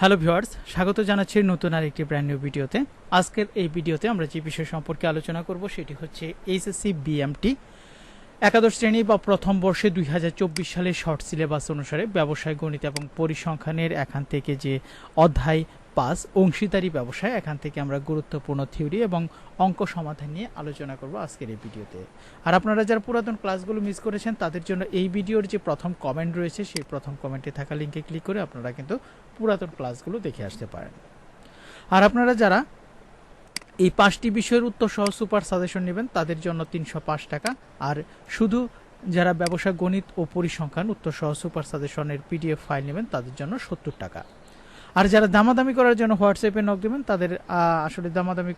Hello viewers, স্বাগত জানাচ্ছি নতুন আর একটি ব্র্যান্ড নিউ ভিডিওতে। আজকের এই ভিডিওতে আমরা যে বিষয় সম্পর্কে আলোচনা করব সেটি হচ্ছে এইচএসসি বিএমটি একাদশ শ্রেণি বা প্রথম বর্ষে দুই হাজার চব্বিশ সালে শর্ট সিলেবাস অনুসারে ব্যবসায় গণিত এবং পরিসংখ্যানের এখান থেকে যে অধ্যায় পাস, অংশীদারি ব্যবসায় এখান থেকে আমরা গুরুত্বপূর্ণ থিওরি এবং অঙ্ক সমাধান নিয়ে আলোচনা করব আজকের এই ভিডিওতে। আর আপনারা যারা পুরাতন ক্লাসগুলো মিস করেছেন, তাদের জন্য এই ভিডিওর যে প্রথম কমেন্ট রয়েছে, সেই প্রথম কমেন্টে থাকা লিঙ্কে ক্লিক করে আপনারা কিন্তু পুরাতন ক্লাসগুলো দেখে আসতে পারেন। আর আপনারা যারা এই পাঁচটি বিষয়ের উত্তর সহ সুপার সাজেশন নেবেন, তাদের জন্য তিনশো পাঁচ টাকা। আর শুধু যারা ব্যবসা, গণিত ও পরিসংখ্যান উত্তর সহ সুপার সাজেশনের পিডিএফ ফাইল নেবেন, তাদের জন্য সত্তর টাকা। আর যারা দামাদামি করার জন্য হোয়াটসঅ্যাপে নক দেবেন, তাদের আসলে দামাদামি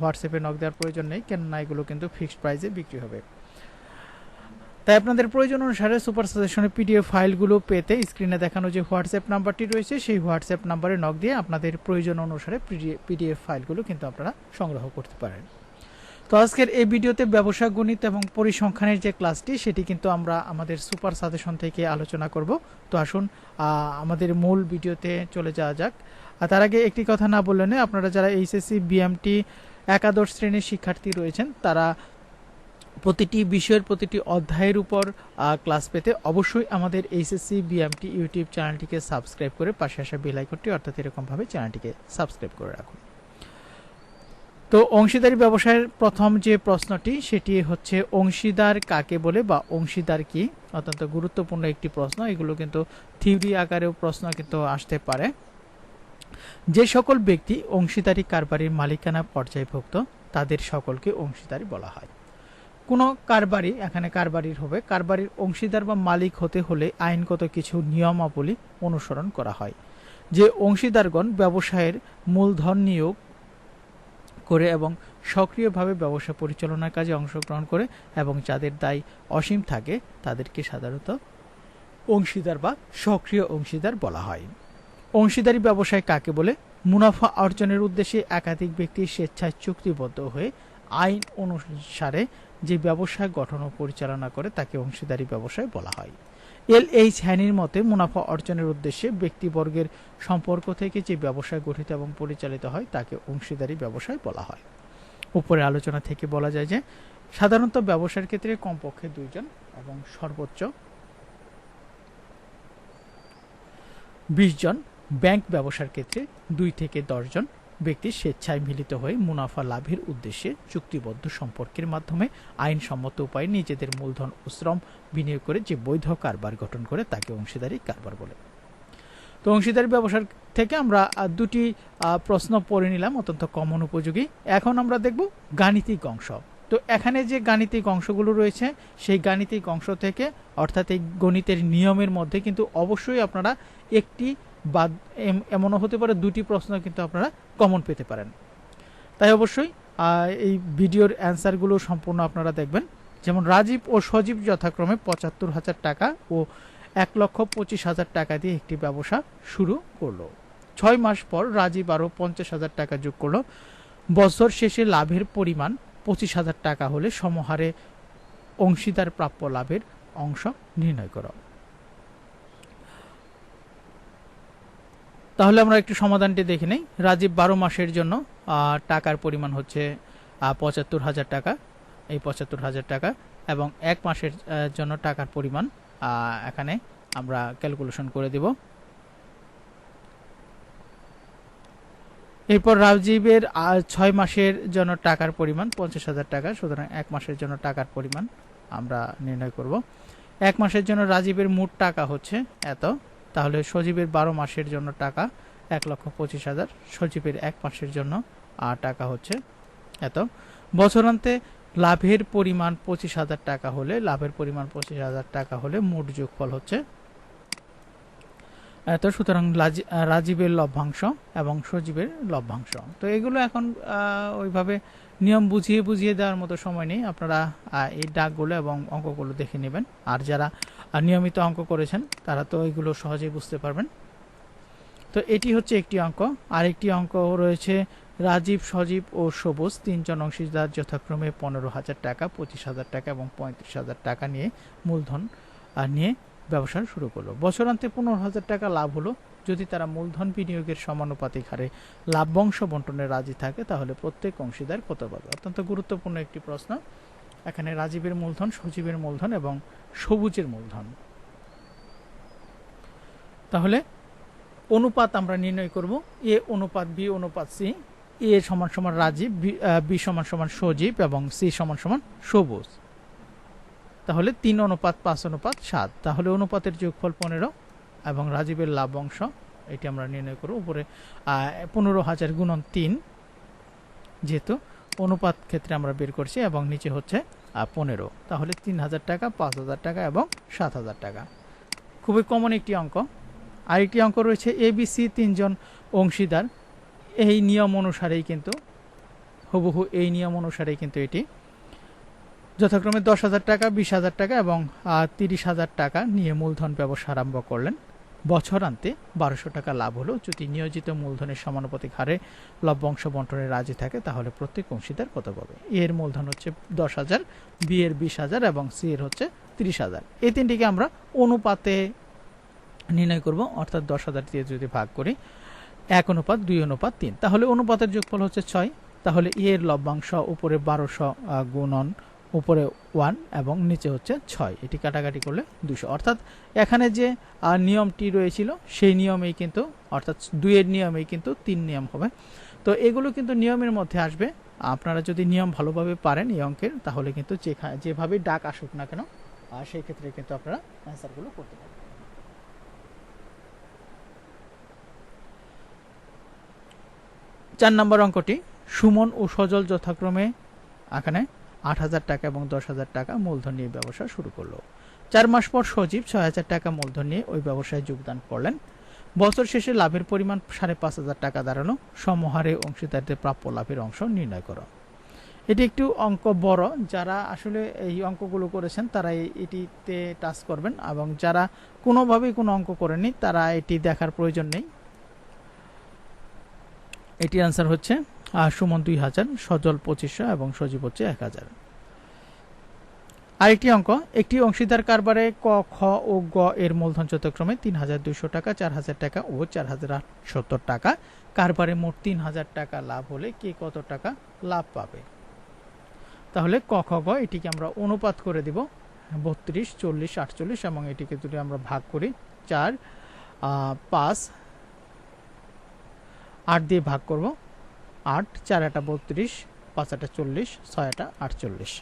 হোয়াটসঅ্যাপে নক দেওয়ার প্রয়োজন নেই, কেননা এগুলো কিন্তু ফিক্সড প্রাইসে বিক্রি হবে। তাই আপনাদের প্রয়োজন অনুসারে সুপার সাজেশনের পিডিএফ ফাইলগুলো পেতে স্ক্রিনে দেখানো যে হোয়াটসঅ্যাপ নাম্বারটি রয়েছে, সেই হোয়াটসঅ্যাপ নাম্বারে নক দিয়ে আপনাদের প্রয়োজন অনুসারে পিডিএফ ফাইলগুলো কিন্তু আপনারা সংগ্রহ করতে পারেন। তো আজকের এই ভিডিওতে ব্যবসা, গণিত এবং পরিসংখ্যানের যে ক্লাসটি সেটি কিন্তু আমরা আমাদের সুপার সাজেশন থেকে আলোচনা করব। তো আসুন আমাদের মূল ভিডিওতে চলে যাওয়া যাক। আর তার আগে একটি কথা না বললে নয়, আপনারা যারা এইচএসসি বিএমটি একাদশ শ্রেণির শিক্ষার্থী রয়েছেন তারা প্রতিটি বিষয়ের প্রতিটি অধ্যায়ের উপর ক্লাস পেতে অবশ্যই আমাদের এইচএসসি বিএমটি ইউটিউব চ্যানেলটিকে সাবস্ক্রাইব করে পাশে আসা বেল অর্থাৎ এরকমভাবে চ্যানেলটিকে সাবস্ক্রাইব করে রাখুন। তো অংশীদারি ব্যবসায়ের প্রথম যে প্রশ্নটি, সেটি হচ্ছে অংশীদার কাকে বলে বা অংশীদার কি? অত্যন্ত গুরুত্বপূর্ণ একটি প্রশ্ন। এগুলো কিন্তু থিওরি আকারেও প্রশ্ন কিন্তু আসতে পারে। যে সকল ব্যক্তি অংশীদারি কারবারির মালিকানা পর্যায়ভুক্ত, তাদের সকলকে অংশীদারি বলা হয়। কোনো কারবারি, এখানে কারবারির হবে, কারবারির অংশীদার বা মালিক হতে হলে আইনগত কিছু নিয়মাবলী অনুসরণ করা হয়। যে অংশীদারগণ ব্যবসায়ের মূলধন নিয়োগ করে এবং সক্রিয়ভাবে ব্যবসা পরিচালনার কাজে অংশগ্রহণ করে এবং যাদের দায় অসীম থাকে, তাদেরকে সাধারণত অংশীদার বা সক্রিয় অংশীদার বলা হয়। অংশীদারি ব্যবসায় কাকে বলে? মুনাফা অর্জনের উদ্দেশ্যে একাধিক ব্যক্তি স্বেচ্ছায় চুক্তিবদ্ধ হয়ে আইন অনুসারে যে ব্যবসা, গঠন ও পরিচালনা করে তাকে অংশীদারি ব্যবসায় বলা হয়। এল এইচ হ্যানির মতে মুনাফা অর্জনের উদ্দেশ্যে ব্যক্তিবর্গের সম্পর্ক থেকে যে ব্যবসা গঠিত এবং পরিচালিত হয়, তাকে অংশীদারি ব্যবসায় বলা হয়। উপরে আলোচনা থেকে বলা যায় যে, সাধারণত ব্যবসার ক্ষেত্রে কমপক্ষে দুইজন এবং সর্বোচ্চ বিশ জন, ব্যাংক ব্যবসার ক্ষেত্রে দুই থেকে দশজন ব্যক্তি স্বেচ্ছায় মিলিত হয়ে মুনাফা লাভের উদ্দেশ্যে চুক্তিবদ্ধ সম্পর্কের মাধ্যমে আইনসম্মত উপায়ে নিজেদের মূলধন ও শ্রম বিনিয়োগ করে যে বৈধ কারবার গঠন করে তাকে অংশীদারি কারবার বলে। তো অংশীদারি ব্যবসার থেকে আমরা দুটি প্রশ্ন পড়ে নিলাম, অত্যন্ত কমন উপযোগী। এখন আমরা দেখব গাণিতিক অংশ। তো এখানে যে গাণিতিক অংশগুলো রয়েছে, সেই গাণিতিক অংশ থেকে, অর্থাৎ এই গণিতের নিয়মের মধ্যে কিন্তু অবশ্যই আপনারা একটি বা এমনও হতে পারে দুটি প্রশ্ন কিন্তু আপনারা কমন পেতে পারেন। তাই অবশ্যই এই ভিডিওর অ্যান্সারগুলো সম্পূর্ণ আপনারা দেখবেন। যেমন, রাজীব ও সজীব যথাক্রমে পঁচাত্তর হাজার টাকা ও এক লক্ষ পঁচিশ হাজার টাকা দিয়ে একটি ব্যবসা শুরু করল। ছয় মাস পর রাজীব আরও পঞ্চাশ হাজার টাকা যোগ করল। বছর শেষে লাভের পরিমাণ পঁচিশ হাজার টাকা হলে সমহারে অংশীদার প্রাপ্য লাভের অংশ নির্ণয় করো। তাহলে আমরা একটু সমাধানটি দেখে নেই। রাজীব বারো মাসের জন্য টাকার পরিমাণ হচ্ছে পঁচাত্তর হাজার টাকা, এই পঁচাত্তর হাজার টাকা, এবং এক মাসের জন্য টাকার পরিমাণ এখানে আমরা ক্যালকুলেশন করে দেব। এরপর রাজীবের ছয় মাসের জন্য টাকার পরিমাণ, পঞ্চাশ হাজার টাকা, সুতরাং এক মাসের জন্য টাকার পরিমাণ আমরা নির্ণয় করব। এক মাসের জন্য রাজীবের মোট টাকা হচ্ছে এত তাহলে সজীবের বারো মাসের জন্য টাকা এক লক্ষ পঁচিশ হাজার, সজীবের এক মাসের জন্য টাকা হচ্ছে এত। বছরান্তে লাভের পরিমাণ পঁচিশ হাজার টাকা হলে, লাভের পরিমাণ পঁচিশ হাজার টাকা হলে মোট যোগফল হচ্ছে এত। সুতরাং রাজীবের লভ্যাংশ এবং সজীবের লভ্যাংশ। তো এগুলো এখন ওইভাবে নিয়ম বুঝিয়ে বুঝিয়ে দেওয়ার মতো সময় নেই। আপনারা এই ডাকগুলো এবং অঙ্কগুলো দেখে নেবেন। আর যারা আহ, নিয়মিত অঙ্ক করেছেন তারা তো এগুলো সহজেই বুঝতে পারবেন। তো এটি হচ্ছে একটি অঙ্ক। আরেকটি অঙ্ক রয়েছে রাজীব সজীব ও সবুজ। তিনজন অংশীদার যথাক্রমে পনেরো হাজার টাকা পঁচিশ হাজার টাকা এবং পঁয়ত্রিশ হাজার টাকা নিয়ে মূলধন নিয়ে ব্যবসা শুরু করল। বছরান্তে পনেরো হাজার টাকা লাভ হলো। যদি তারা মূলধন বিনিয়োগের সমানুপাতিক হারে লাভ্যাংশ বন্টনে রাজি থাকে তাহলে প্রত্যেক অংশীদার কত পাবে? অত্যন্ত গুরুত্বপূর্ণ একটি প্রশ্ন। এখানে রাজীবের মূলধন, সজীবের মূলধন এবং সবুজের মূলধন। তাহলে অনুপাত আমরা নির্ণয় করব, এ অনুপাত বি, অনুপাত সি, এ সমান সমান রাজীব, বি- সমান সমান সজীব এবং সি সমান সমান সবুজ। তাহলে তিন অনুপাত, পাঁচ অনুপাত, সাত। তাহলে অনুপাতের যোগফল পনেরো এবং রাজীবের লাভ অংশ, এটি আমরা নির্ণয় করব। উপরে পনেরো হাজার গুণন তিন, যেহেতু অনুপাত ক্ষেত্রে আমরা বের করছি এবং নিচে হচ্ছে পনেরো। তাহলে তিন হাজার টাকা পাঁচ হাজার টাকা এবং সাত হাজার টাকা। খুবই কমন একটি অঙ্ক। আরেকটি অঙ্ক রয়েছে এবিসি তিনজন অংশীদার। এই নিয়ম অনুসারেই কিন্তু, হুবহু এই নিয়ম অনুসারেই কিন্তু এটি। যথাক্রমে দশ হাজার টাকা বিশ হাজার টাকা এবং তিরিশ হাজার টাকা নিয়ে মূলধন ব্যবসা আরম্ভ করলেন। বছরান্তে বারোশো টাকা লাভ হলো। যদি নিয়োজিত মূলধনের সমানুপাতিক হারে লভ্যাংশ বন্টনে রাজি থাকে, তাহলে প্রত্যেক অংশীদার কত পাবে? এর মূলধন হচ্ছে দশ হাজার, বি এর বিশ হাজার এবং সি এর হচ্ছে তিরিশ হাজার। এই তিনটিকে আমরা অনুপাতে নির্ণয় করব, অর্থাৎ দশ হাজার দিয়ে যদি ভাগ করি, এক অনুপাত, দুই অনুপাত, তিন। তাহলে অনুপাতের যোগফল হচ্ছে ছয়। তাহলে এর লভ্যাংশ উপরে বারোশো গুণন উপরে ওয়ান এবং নিচে হচ্ছে ছয়। এটি কাটাকাটি করলে দুশো অর্থাৎ এখানে যে নিয়মটি রয়েছিল সেই নিয়মেই কিন্তু অর্থাৎ দুইয়ের নিয়মেই কিন্তু তিন নিয়ম হবে। তো এগুলো কিন্তু নিয়মের মধ্যে আসবে। আপনারা যদি নিয়ম ভালোভাবে পারেন এই অঙ্কের তাহলে কিন্তু যেভাবেই ডাক আসুক না কেন আহ, সেই ক্ষেত্রে কিন্তু আপনারা অ্যান্সারগুলো করতে পারবেন। চার নম্বর অঙ্কটি সুমন ও সজল যথাক্রমে এখানে আট হাজার টাকা এবং দশ হাজার টাকা মূলধন নিয়ে ব্যবসা শুরু করল। চার মাস পর সজীব ছয় হাজার টাকা মূলধন নিয়ে ওই ব্যবসায় যোগদান করলেন। বছর শেষে লাভের পরিমাণ সাড়ে পাঁচ হাজার টাকা দাঁড়ানো, সমহারে অংশীদারদের প্রাপ্য লাভের অংশ নির্ণয় করো। এটি একটু অঙ্ক বড়। যারা আসলে এই অঙ্কগুলো করেছেন, তারা এটিতে টাচ করবেন এবং যারা কোনোভাবেই কোনো অঙ্ক করেনি তারা এটি দেখার প্রয়োজন নেই। এটি অ্যান্সার হচ্ছে আহ, সুমন দুই হাজার সজল পঁচিশশো এবং সজীব হচ্ছে এক হাজার। আরেকটি অঙ্ক একটি অংশীদার কারবারে ক খ ও গ এর মূলধন যথাক্রমে তিন হাজার দুইশো টাকা চার হাজার টাকা ও চার হাজার সত্তর টাকা। কারবারে মোট তিন হাজার টাকা লাভ হলে কে কত টাকা লাভ পাবে? তাহলে ক খ গ এটিকে আমরা অনুপাত করে দিব। বত্রিশ চল্লিশ আটচল্লিশ এবং এটিকে যদি আমরা ভাগ করি চার পাঁচ আট দিয়ে ভাগ করব। আট, চার আটা বত্রিশ, পাঁচ আটা চল্লিশ, ছয় আটা আটচল্লিশ।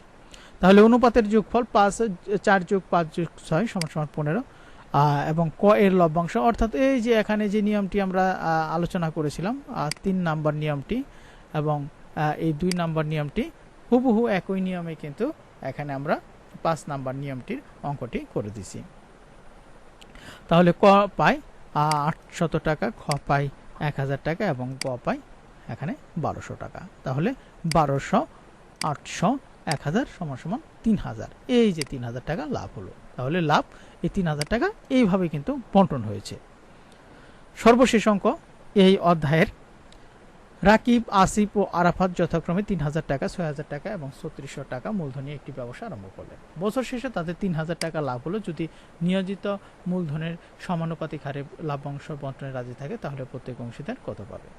তাহলে অনুপাতের যোগফল পাঁচ, চার যোগ পাঁচ যোগ ছয় সমান সমান পনেরো। এবং ক এর লভ্যাংশ, অর্থাৎ এই যে এখানে যে নিয়মটি আমরা আলোচনা করেছিলাম তিন নাম্বার নিয়মটি এবং এই দুই নাম্বার নিয়মটি হুবহু একই নিয়মে কিন্তু এখানে আমরা পাঁচ নাম্বার নিয়মটির অঙ্কটি করে দিছি। তাহলে ক পাই আটশত টাকা, খ পাই, এক হাজার টাকা এবং গ পাই এখানে বারোশো টাকা। তাহলে বারোশো, আটশো, এক হাজার সমান সমান তিন হাজার। এই যে তিন হাজার টাকা লাভ হলো। তাহলে লাভ এই তিন হাজার টাকা এইভাবে কিন্তু বন্টন হয়েছে। সর্বশেষ অঙ্ক, এই অধ্যায়ের রাকিব, আসিফ ও আরাফাত যথাক্রমে তিন হাজার টাকা, ছয় হাজার টাকা এবং ছত্রিশশো টাকা মূলধনী একটি ব্যবসা আরম্ভ করলেন। বছর শেষে তাদের তিন হাজার টাকা লাভ হলো। যদি নিয়োজিত মূলধনের সমানুপাতিক হারে লাভ অংশ বন্টনে রাজি থাকে, তাহলে প্রত্যেক অংশীদার কত পাবে?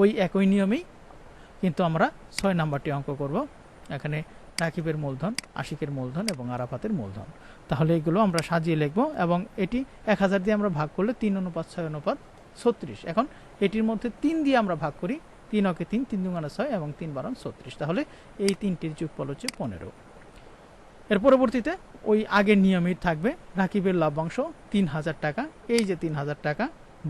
ওই একই নিয়মেই কিন্তু আমরা ছয় নাম্বারটি অঙ্ক করব। এখানে রাকিবের মূলধন, আশিকের মূলধন এবং আরাফাতের মূলধন। তাহলে এগুলো আমরা সাজিয়ে লিখব এবং এটি এক হাজার দিয়ে আমরা ভাগ করলে তিন অনুপাত, ছয় অনুপাত, ছত্রিশ। এখন এটির মধ্যে তিন দিয়ে আমরা ভাগ করি, তিন অকে তিন তিন দুগানা ছয় এবং তিন বারণ ছত্রিশ। তাহলে এই তিনটির যোগফল হচ্ছে পনেরো। এর পরবর্তীতে ওই আগের নিয়মেই থাকবে, রাকিবের লভ্যাংশ তিন হাজার টাকা। এই যে তিন হাজার টাকা,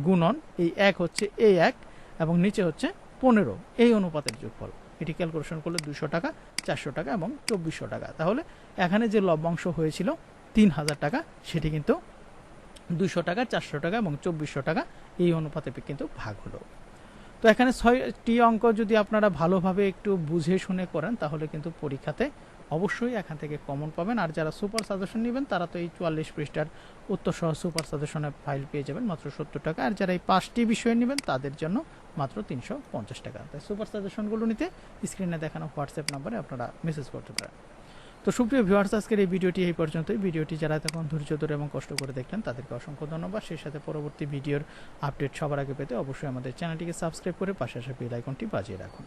গুণন, এই এক হচ্ছে এই এক। এবং নিচে হচ্ছে পনেরো। এই অনুপাতের যোগফল। এটি ক্যালকুলেশন করলে দুশো টাকা, চারশো টাকা এবং চব্বিশশো টাকা। তাহলে এখানে যে লভ্যাংশ হয়েছিল তিন হাজার টাকা, সেটি কিন্তু দুশো টাকা, চারশো টাকা এবং চব্বিশশো টাকা এই অনুপাতে কিন্তু ভাগ হলো। তো এখানে ছয়টি অঙ্ক যদি আপনারা ভালোভাবে একটু বুঝে শুনে করেন, তাহলে কিন্তু পরীক্ষাতে অবশ্যই এখান থেকে কমন পাবেন। আর যারা সুপার সাজেশন নেবেন, তারা তো এই চুয়াল্লিশ পৃষ্ঠার উত্তর সহ সুপার সাজেশনের ফাইল পেয়ে যাবেন মাত্র সত্তর টাকা। আর যারা এই পাঁচটি বিষয় নেবেন, তাদের জন্য মাত্র তিনশো পঞ্চাশ টাকা। তাই সুপার সাজেশনগুলো নিতে স্ক্রিনে দেখানো হোয়াটসঅ্যাপ নাম্বারে আপনারা মেসেজ করতে পারেন। তো সুপ্রিয় ভিউয়ার্স আজকের এই ভিডিওটি এই পর্যন্তই। ভিডিওটি যারা তখন ধৈর্য ধরে এবং কষ্ট করে দেখলেন, তাদেরকে অসংখ্য ধন্যবাদ। সেই সাথে পরবর্তী ভিডিওর আপডেট সবার আগে পেতে অবশ্যই আমাদের চ্যানেলটিকে সাবস্ক্রাইব করে পাশে আসা বেল আইকনটি বাজিয়ে রাখুন।